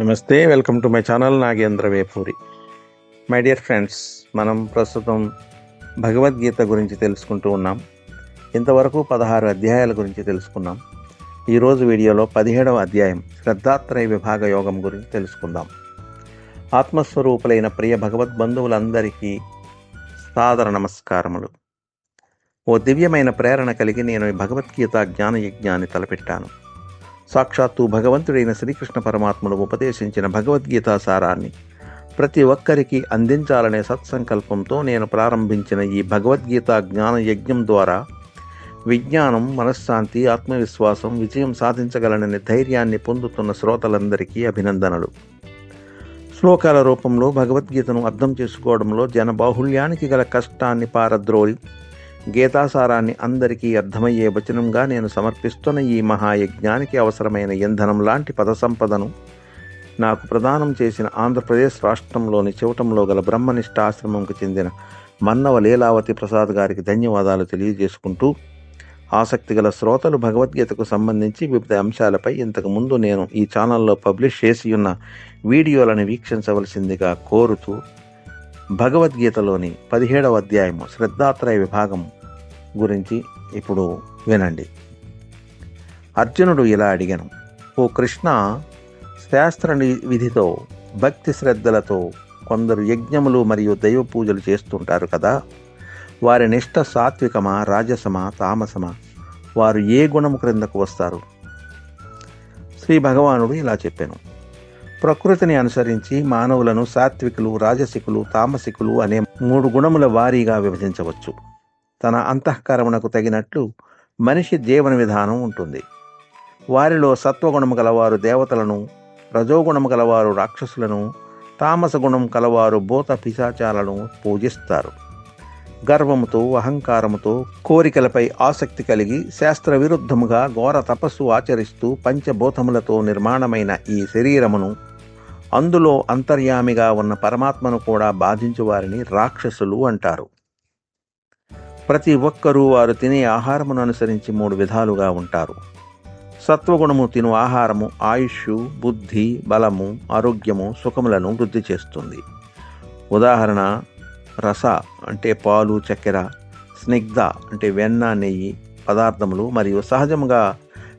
నమస్తే welcome to my channel Nagendra Vepuri. My dear friends మనం ప్రస్తుతం భగవద్గీత గురించి తెలుసుకుంటూ ఉన్నాం. ఇంతవరకు పదహారు అధ్యాయాల గురించి తెలుసుకున్నాం. ఈరోజు వీడియోలో పదిహేడవ అధ్యాయం శ్రద్ధాత్రయ విభాగ యోగం గురించి తెలుసుకుందాం. ఆత్మస్వరూపులైన ప్రియ భగవద్బంధువులందరికీ సాదర నమస్కారములు. ఓ దివ్యమైన ప్రేరణ కలిగి నేను ఈ భగవద్గీత జ్ఞాన యజ్ఞాన్ని తలపెట్టాను. సాక్షాత్తు భగవంతుడైన శ్రీకృష్ణ పరమాత్ముడు ఉపదేశించిన భగవద్గీత సారాన్ని ప్రతి ఒక్కరికి అందించాలనే సత్సంకల్పంతో నేను ప్రారంభించిన ఈ భగవద్గీత జ్ఞాన యజ్ఞం ద్వారా విజ్ఞానం మనశ్శాంతి ఆత్మవిశ్వాసం విజయం సాధించగలనని ధైర్యాన్ని పొందుతున్న శ్రోతలందరికీ అభినందనలు. శ్లోకాల రూపంలో భగవద్గీతను అర్థం చేసుకోవడంలో జనబాహుళ్యానికి గల కష్టాన్ని పారద్రోలి గీతాసారాన్ని అందరికీ అర్థమయ్యే వచనంగా నేను సమర్పిస్తున్న ఈ మహాయజ్ఞానికి అవసరమైన ఇంధనం లాంటి పద సంపదను నాకు ప్రదానం చేసిన ఆంధ్రప్రదేశ్ రాష్ట్రంలోని చివటంలో గల బ్రహ్మనిష్ట ఆశ్రమంకు చెందిన మన్నవ లీలావతి ప్రసాద్ గారికి ధన్యవాదాలు తెలియజేసుకుంటూ ఆసక్తి గల శ్రోతలు భగవద్గీతకు సంబంధించి వివిధ అంశాలపై ఇంతకు ముందు నేను ఈ ఛానల్లో పబ్లిష్ చేసి ఉన్న వీడియోలను వీక్షించవలసిందిగా కోరుతూ భగవద్గీతలోని పదిహేడవ అధ్యాయము శ్రద్ధాత్రయ విభాగం గురించి ఇప్పుడు వినండి. అర్జునుడు ఇలా అడిగాను ఓ కృష్ణ శాస్త్ర విధితో భక్తి శ్రద్ధలతో కొందరు యజ్ఞములు మరియు దైవ పూజలు చేస్తుంటారు కదా? వారి నిష్ట సాత్వికమా రాజసమా తామసమా? వారు ఏ గుణము క్రిందకు వస్తారు? శ్రీ భగవానుడు ఇలా చెప్పాను ప్రకృతిని అనుసరించి మానవులను సాత్వికులు రాజసికులు తామసికులు అనే మూడు గుణముల వారీగా విభజించవచ్చు. తన అంతఃకరమునకు తగినట్లు మనిషి జీవన విధానం ఉంటుంది. వారిలో సత్వగుణము గలవారు దేవతలను రజోగుణము గలవారు రాక్షసులను తామస గుణం కలవారు భూత పిశాచాలను పూజిస్తారు. గర్వముతో అహంకారముతో కోరికలపై ఆసక్తి కలిగి శాస్త్ర విరుద్ధముగా ఘోర తపస్సు ఆచరిస్తూ పంచభూతములతో నిర్మాణమైన ఈ శరీరమును అందులో అంతర్యామిగా ఉన్న పరమాత్మను కూడా బాధించువారిని రాక్షసులు అంటారు. ప్రతి ఒక్కరూ వారు తినే ఆహారమును అనుసరించి మూడు విధాలుగా ఉంటారు. సత్వగుణము తిను ఆహారము ఆయుష్ బుద్ధి బలము ఆరోగ్యము సుఖములను వృద్ధి చేస్తుంది. ఉదాహరణ రస అంటే పాలు చక్కెర స్నిగ్ధ అంటే వెన్న నెయ్యి పదార్థములు మరియు సహజముగా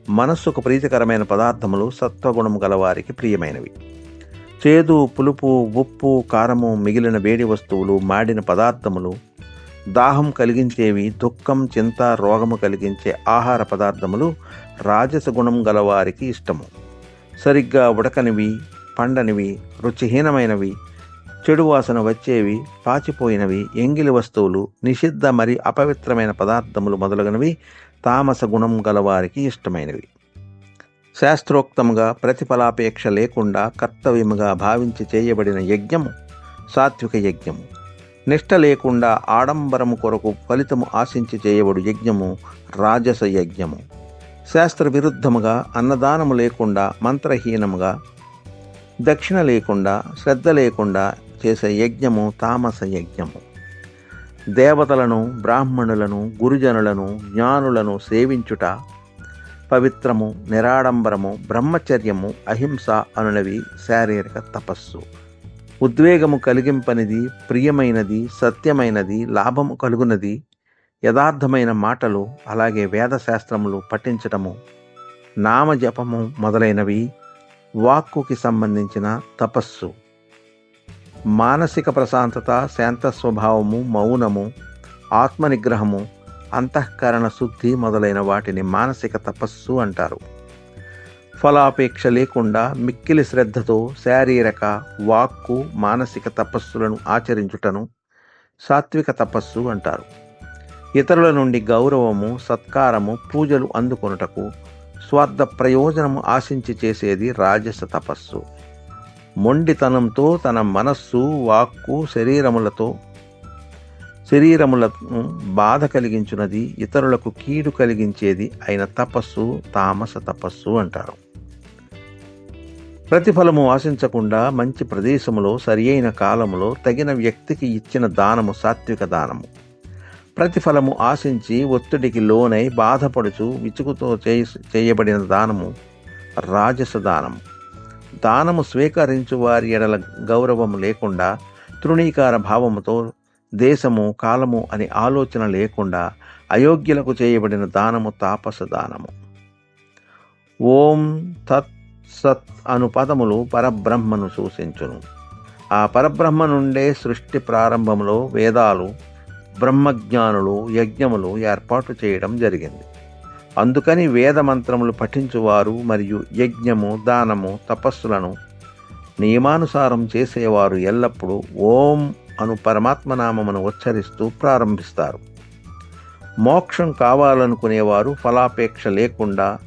మనస్సుకు ప్రీతికరమైన పదార్థములు సత్వగుణము గలవారికి ప్రియమైనవి. చేదు పులుపు ఉప్పు కారము మిగిలిన వేడి వస్తువులు మాడిన పదార్థములు దాహం కలిగించేవి దుఃఖం చింత రోగము కలిగించే ఆహార పదార్థములు రాజస గుణం గలవారికి ఇష్టము. సరిగ్గా ఉడకనివి పండనివి రుచిహీనమైనవి చెడు వాసన వచ్చేవి పాచిపోయినవి ఎంగిలి వస్తువులు నిషిద్ధ మరి అపవిత్రమైన పదార్థములు మొదలగునవి తామస గుణం గలవారికి ఇష్టమైనవి. శాస్త్రోక్తముగా ప్రతిఫలాపేక్ష లేకుండా కర్తవ్యముగా భావించి చేయబడిన యజ్ఞము సాత్విక యజ్ఞము. నిష్ట లేకుండా ఆడంబరము కొరకు ఫలితము ఆశించి చేయబడు యజ్ఞము రాజస యజ్ఞము. శాస్త్ర విరుద్ధముగా అన్నదానము లేకుండా మంత్రహీనముగా దక్షిణ లేకుండా శ్రద్ధ లేకుండా చేసే యజ్ఞము తామస యజ్ఞము. దేవతలను బ్రాహ్మణులను గురుజనులను జ్ఞానులను సేవించుట పవిత్రము నిరాడంబరము బ్రహ్మచర్యము అహింస అనునవి శారీరక తపస్సు. ఉద్వేగము కలిగింపనిది ప్రియమైనది సత్యమైనది లాభము కలుగునది. యథార్థమైన మాటలు అలాగే వేదశాస్త్రములు పఠించటము నామజపము మొదలైనవి వాక్కుకి సంబంధించిన తపస్సు. మానసిక ప్రశాంతత శాంత స్వభావము మౌనము ఆత్మనిగ్రహము అంతఃకరణ శుద్ధి మొదలైన వాటిని మానసిక తపస్సు అంటారు. ఫలాపేక్ష లేకుండా మిక్కిలి శ్రద్ధతో శారీరక వాక్కు మానసిక తపస్సులను ఆచరించుటను సాత్విక తపస్సు అంటారు. ఇతరుల నుండి గౌరవము సత్కారము పూజలు అందుకొనుటకు స్వార్థ ప్రయోజనము ఆశించి చేసేది రాజస తపస్సు. మొండితనంతో తన మనస్సు వాక్కు శరీరములతో శరీరములను బాధ కలిగించున్నది ఇతరులకు కీడు కలిగించేది అయిన తపస్సు తామస తపస్సు అంటారు. ప్రతిఫలము ఆశించకుండా మంచి ప్రదేశములో సరియైన కాలములో తగిన వ్యక్తికి ఇచ్చిన దానము సాత్విక దానము. ప్రతిఫలము ఆశించి ఒత్తిడికి లోనై బాధపడుచు విచుకుతో చేయబడిన దానము రాజస దానము. దానము స్వీకరించు వారి ఎడల గౌరవము లేకుండా తృణీకార భావముతో దేశము కాలము అని ఆలోచన లేకుండా అయోగ్యులకు చేయబడిన దానము తాపస దానము. ఓం తత్ సత్ అను పదములు పరబ్రహ్మను సూచించును. ఆ పరబ్రహ్మ నుండే సృష్టి ప్రారంభంలో వేదాలు బ్రహ్మజ్ఞానులు యజ్ఞములు ఏర్పాటు చేయడం జరిగింది. అందుకని వేద మంత్రములు పఠించువారు మరియు యజ్ఞము దానము తపస్సులను నియమానుసారం చేసేవారు ఎల్లప్పుడూ ఓం అను పరమాత్మ నామమును ఉచ్చరిస్తూ ప్రారంభిస్తారు. మోక్షం కావాలనుకునేవారు ఫలాపేక్ష లేకుండా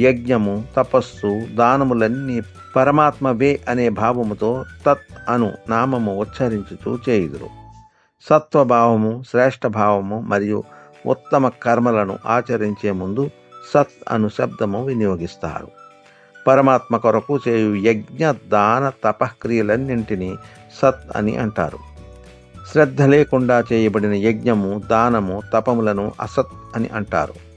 యజ్ఞము తపస్సు దానములన్నీ పరమాత్మవే అనే భావముతో తత్ అను నామము ఉచ్చరించుతూ చేయుదురు. సత్వభావము శ్రేష్ఠ భావము మరియు ఉత్తమ కర్మలను ఆచరించే ముందు సత్ అను శబ్దము వినియోగిస్తారు. పరమాత్మ కొరకు చేయు యజ్ఞ దాన తపక్రియలన్నింటినీ సత్ అని అంటారు. శ్రద్ధ లేకుండా చేయబడిన యజ్ఞము దానము తపములను అసత్ అని అంటారు.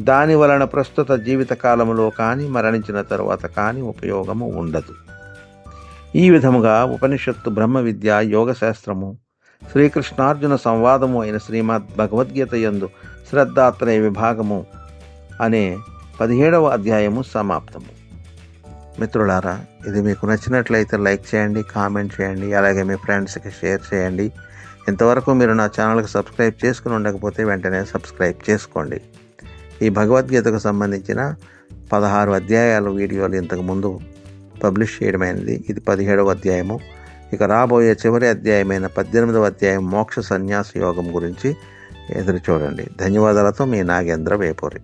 దాని వలన ప్రస్తుత జీవితకాలంలో కానీ మరణించిన తరువాత కానీ ఉపయోగము ఉండదు. ఈ విధముగా ఉపనిషత్తు బ్రహ్మ విద్య యోగశాస్త్రము శ్రీకృష్ణార్జున సంవాదము అయిన శ్రీమద్ భగవద్గీత యందు శ్రద్ధాత్రయ విభాగము అనే పదిహేడవ అధ్యాయము సమాప్తము. మిత్రులారా ఇది మీకు నచ్చినట్లయితే లైక్ చేయండి కామెంట్ చేయండి అలాగే మీ ఫ్రెండ్స్కి షేర్ చేయండి. ఇంతవరకు మీరు నా ఛానల్కి సబ్స్క్రైబ్ చేసుకుని ఉండకపోతే వెంటనే సబ్స్క్రైబ్ చేసుకోండి. ఈ భగవద్గీతకు సంబంధించిన పదహారు అధ్యాయాలు వీడియోలు ఇంతకుముందు పబ్లిష్ చేయడమైనది. ఇది పదిహేడవ అధ్యాయము. ఇక రాబోయే చివరి అధ్యాయమైన పద్దెనిమిదవ అధ్యాయం మోక్ష సన్యాస యోగం గురించి ఎదురు చూడండి. ధన్యవాదాలతో మీ నాగేంద్ర వేపూరి.